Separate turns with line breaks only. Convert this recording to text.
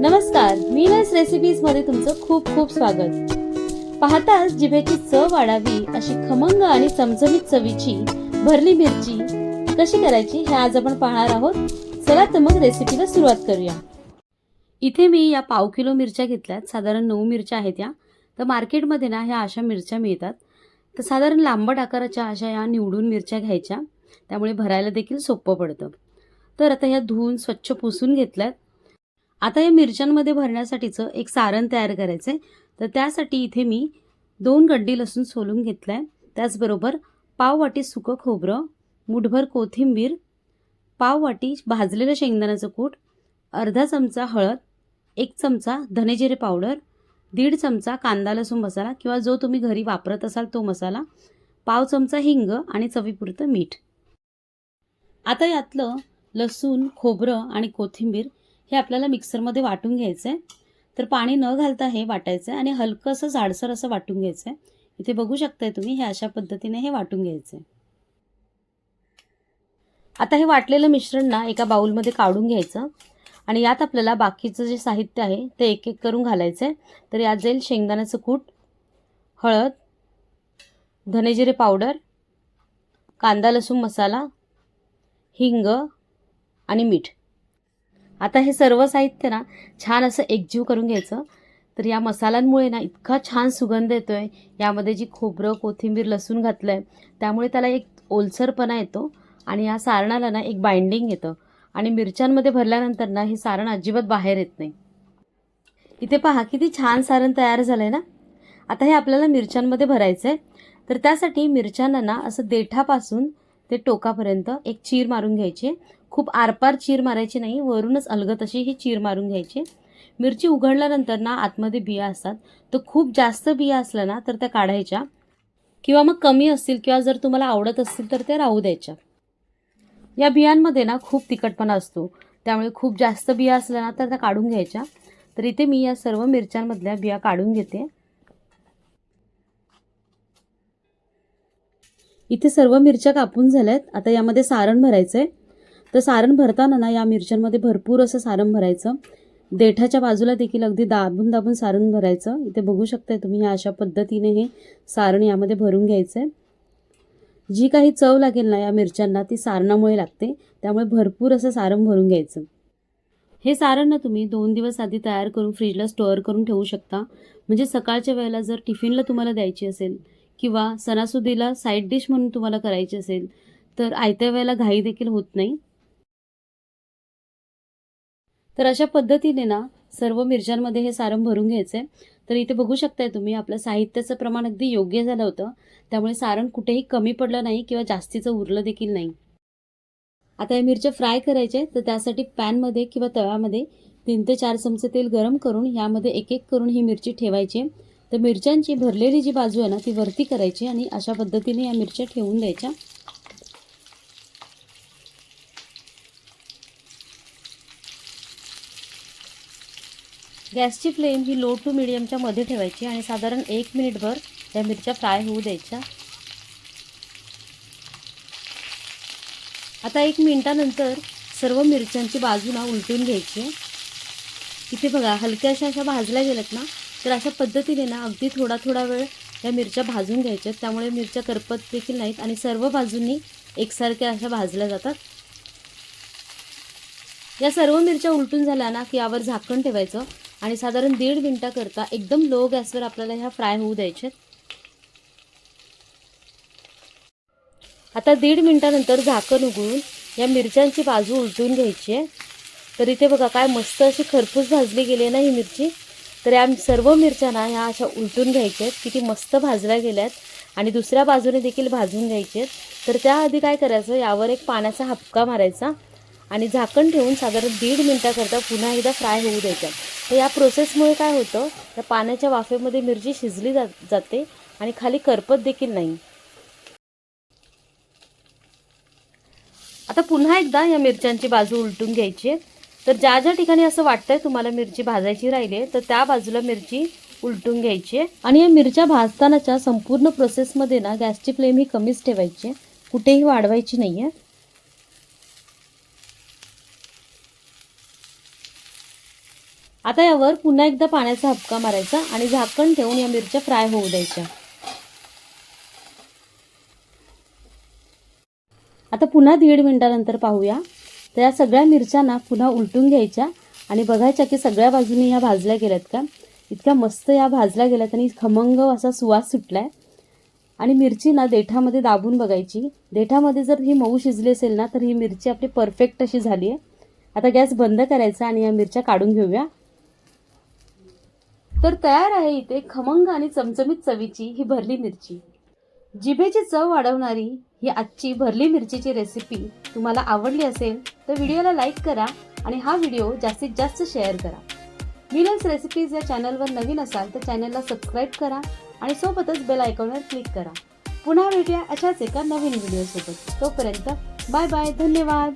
नमस्कार मीनस रेसिपीजमध्ये तुमचं खूप खूप स्वागत. पाहताच जिभेची चव वाढावी अशी खमंग आणि चमचमीत चवीची भरली मिरची कशी करायची हे आज आपण पाहणार आहोत. चला तर मग रेसिपीला सुरुवात करूया. इथे मी या पाव किलो मिरच्या घेतल्यात. साधारण नऊ मिरच्या आहेत या. तर मार्केटमध्ये ना ह्या अशा मिरच्या मिळतात. तर साधारण लांबट आकाराच्या अशा या निवडून मिरच्या घ्यायच्या. त्यामुळे भरायला देखील सोपं पडतं. तर आता ह्या धुवून स्वच्छ पुसून घेतल्यात. आता या मिरच्यांमध्ये भरण्यासाठीचं एक सारण तयार करायचं आहे तर त्यासाठी इथे मी दोन गड्डी लसूण सोलून घेतला आहे त्याचबरोबर पाव वाटी सुकं खोबरं मुठभर कोथिंबीर पाव वाटी भाजलेलं शेंगदाण्याचं कूट अर्धा चमचा हळद एक चमचा धनेजिरे पावडर दीड चमचा कांदा लसूण मसाला किंवा जो तुम्ही घरी वापरत असाल तो मसाला पाव चमचा हिंग आणि चवीपुरतं मीठ. आता यातलं लसूण खोबरं आणि कोथिंबीर हे आपल्याला मिक्सरमध्ये वाटून घ्यायचं आहे तर पाणी न घालता हे वाटायचं आहे आणि हलकं असं जाडसर असं वाटून घ्यायचं आहे इथे बघू शकताय तुम्ही हे अशा पद्धतीने हे वाटून घ्यायचं आहे आता हे वाटलेलं मिश्रण ना एका बाऊलमध्ये काढून घ्यायचं. आणि यात आपल्याला बाकीचं जे साहित्य आहे ते एक एक करून घालायचं आहे तर यात जाईल शेंगदाण्याचं कूट हळद धनेजिरे पावडर कांदा लसूण मसाला हिंग आणि मीठ. आता हे सर्व साहित्य ना छान असं एकजीव करून घ्यायचं. तर या मसाल्यांमुळे ना इतका छान सुगंध येतो आहे यामध्ये जी खोबरं कोथिंबीर लसूण घातलं आहे त्यामुळे त्याला एक ओलसरपणा येतो आणि या सारणाला ना एक बाइंडिंग येतं. आणि मिरच्यांमध्ये भरल्यानंतर ना हे सारण अजिबात बाहेर येत नाही. इथे पहा किती छान सारण तयार झालं आहे ना? आता हे आपल्याला मिरच्यांमध्ये भरायचं आहे तर त्यासाठी मिरच्यांना ना असं देठापासून ते टोकापर्यंत एक चीर मारून घ्यायची. खूप आरपार चीर मारायची नाही वरूनच अलगत अशी ही चीर मारून घ्यायची. मिरची उघडल्यानंतर ना आतमध्ये बिया असतात. तर खूप जास्त बिया असल्या ना तर त्या काढायच्या. किंवा मग कमी असतील किंवा जर तुम्हाला आवडत असतील तर त्या राहू द्यायच्या. या बियांमध्ये ना खूप तिखटपणा असतो. त्यामुळे खूप जास्त बिया असल्या ना तर त्या काढून घ्यायच्या. तर इथे मी या सर्व मिरच्यांमधल्या बिया काढून घेते. इथे सर्व मिरच्या कापून झाल्यात. आता यामध्ये सारण भरायचं आहे तर सारण भरताना ना या मिरच्यांमध्ये भरपूर असं सारण भरायचं. देठाच्या बाजूला देखील अगदी दाबून दाबून सारण भरायचं. इथे बघू शकताय तुम्ही ह्या अशा पद्धतीने हे सारण यामध्ये भरून घ्यायचं आहे जी काही चव लागेल ना या मिरच्यांना ती सारणामुळे लागते. त्यामुळे भरपूर असं सारण भरून घ्यायचं. हे सारण ना तुम्ही दोन दिवस आधी तयार करून फ्रीजला स्टोअर करून ठेवू शकता. म्हणजे सकाळच्या वेळेला जर टिफिनला तुम्हाला द्यायची असेल किंवा सणासुदीला साईड डिश म्हणून तुम्हाला करायची असेल तर आयत्या वेळेला घाई देखील होत नाही. तर अशा पद्धतीने ना सर्व मिरच्यांमध्ये हे सारण भरून घ्यायचं आहे तर इथे बघू शकताय तुम्ही आपलं साहित्याचं प्रमाण अगदी योग्य झालं होतं. त्यामुळे सारण कुठेही कमी पडलं नाही किंवा जास्तीचं उरलं देखील नाही. आता या मिरच्या फ्राय करायच्या तर त्यासाठी पॅनमध्ये किंवा तव्यामध्ये तीन ते चार चमचे तेल गरम करून यामध्ये एक एक करून ही मिरची ठेवायची. तर मिरच्यांची भरलेली जी बाजू आहे ना ती वरती करायची आणि अशा पद्धतीने या मिरच्या ठेवून द्यायच्या. गॅसची फ्लेम ही लो टू मिडियमच्या मध्ये ठेवायची आणि साधारण एक मिनिटभर या मिरच्या फ्राय होऊ द्यायच्या. आता एक मिनिटानंतर सर्व मिरच्यांची बाजू ना उलटून घ्यायची. इथे बघा हलक्याशा अशा भाजल्या गेल्यात ना तर अशा पद्धतीने ना अगदी थोडा थोडा वेळ या मिरच्या भाजून घ्यायच्या. त्यामुळे मिरच्या करपत देखील नाहीत आणि सर्व बाजूंनी एकसारख्या अशा भाजल्या जातात. या सर्व मिरच्या उलटून झाल्या ना की यावर झाकण ठेवायचं. आणि साधारण दीड मिनटाकरता एकदम लो गॅसवर आपल्याला ह्या फ्राय होऊ द्यायच्यात आता दीड मिनटानंतर झाकण उघडून या मिरच्यांची बाजू उलटून घ्यायची आहे. तर इथे बघा काय मस्त अशी खरपूस भाजली गेली आहे ना ही मिरची. तर या सर्व मिरच्या ना ह्या अशा उलटून घ्यायच्या आहेत. किती मस्त भाजल्या गेल्या आहेत. आणि दुसऱ्या बाजूने देखील भाजून घ्यायचे आहेत. तर त्याआधी काय करायचं? यावर एक पाण्याचा हपका मारायचा. आणि झाकण ठेवून साधारण दीड मिनटाकरता पुन्हा एकदा फ्राय होऊ द्यायच्या तर या प्रोसेसमुळे काय होतं? त्या पाण्याच्या वाफेमध्ये मिरची शिजली जा जाते आणि खाली करपत देखील नाही. आता पुन्हा एकदा या मिरच्यांची बाजू उलटून घ्यायची आहे. तर ज्या ज्या ठिकाणी असं वाटतंय तुम्हाला मिरची भाजायची राहिली आहे तर त्या बाजूला मिरची उलटून घ्यायची आहे. आणि या मिरच्या भाजतानाच्या संपूर्ण प्रोसेसमध्ये ना गॅसची फ्लेम ही कमीच ठेवायची आहे. कुठेही वाढवायची नाही आहे आता यावर पुन्हा एकदा पाण्याचा हपका मारायचा आणि झाकण ठेवून या मिरच्या फ्राय होऊ द्यायच्या. आता पुन्हा दीड मिनिटानंतर पाहूया. तर या सगळ्या मिरच्यांना पुन्हा उलटून घ्यायच्या. आणि बघायच्या की सगळ्या बाजूने ह्या भाजल्या गेल्यात का? इतक्या मस्त या भाजल्या गेल्यात आणि खमंग असा सुवास सुटलाय. आणि मिरची ना देठामध्ये दाबून बघायची. देठामध्ये जर ही मऊ शिजली असेल ना तर ही मिरची आपली परफेक्ट अशी झाली आहे आता गॅस बंद करायचा आणि या मिरच्या काढून घेऊया. तर तयार आहे इथे खमंग आणि चमचमीत चवीची ही भरली मिरची. जिभेची चव वाढवणारी ही आजची भरली मिरचीची रेसिपी तुम्हाला आवडली असेल तर व्हिडिओला लाईक करा आणि हा व्हिडिओ जास्तीत जास्त शेअर करा. मिलन्स रेसिपीज या चॅनलवर नवीन असाल तर चॅनलला सबस्क्राईब करा आणि सोबतच बेल आयकॉनवर क्लिक करा. पुन्हा भेटूया अशाच एका नवीन व्हिडिओसोबत तोपर्यंत बाय बाय धन्यवाद!